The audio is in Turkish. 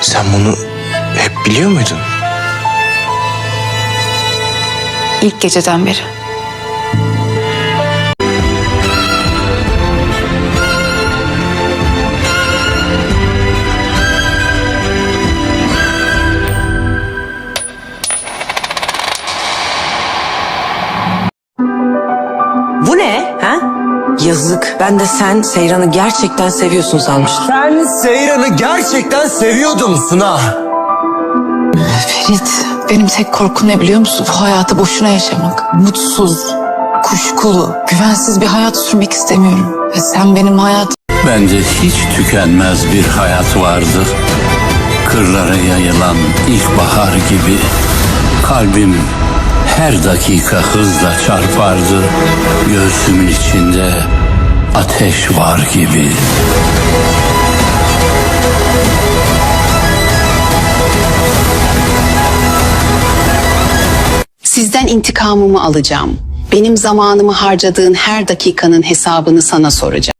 Sen bunu hep biliyor muydun? İlk geceden beri. Yazık. Ben de sen Seyran'ı gerçekten seviyorsun sanmıştım. Ben Seyran'ı gerçekten seviyordum Suna. Ferit, benim tek korkum ne biliyor musun? Bu hayatı boşuna yaşamak. Mutsuz, kuşkulu, güvensiz bir hayat sürmek istemiyorum. Ve sen benim hayatım Bence hiç tükenmez bir hayat vardır. Kırlara yayılan ilkbahar gibi kalbim her dakika hızla çarpardı. Göğsümün içinde ateş var gibi. Sizden intikamımı alacağım. Benim zamanımı harcadığın her dakikanın hesabını sana soracağım.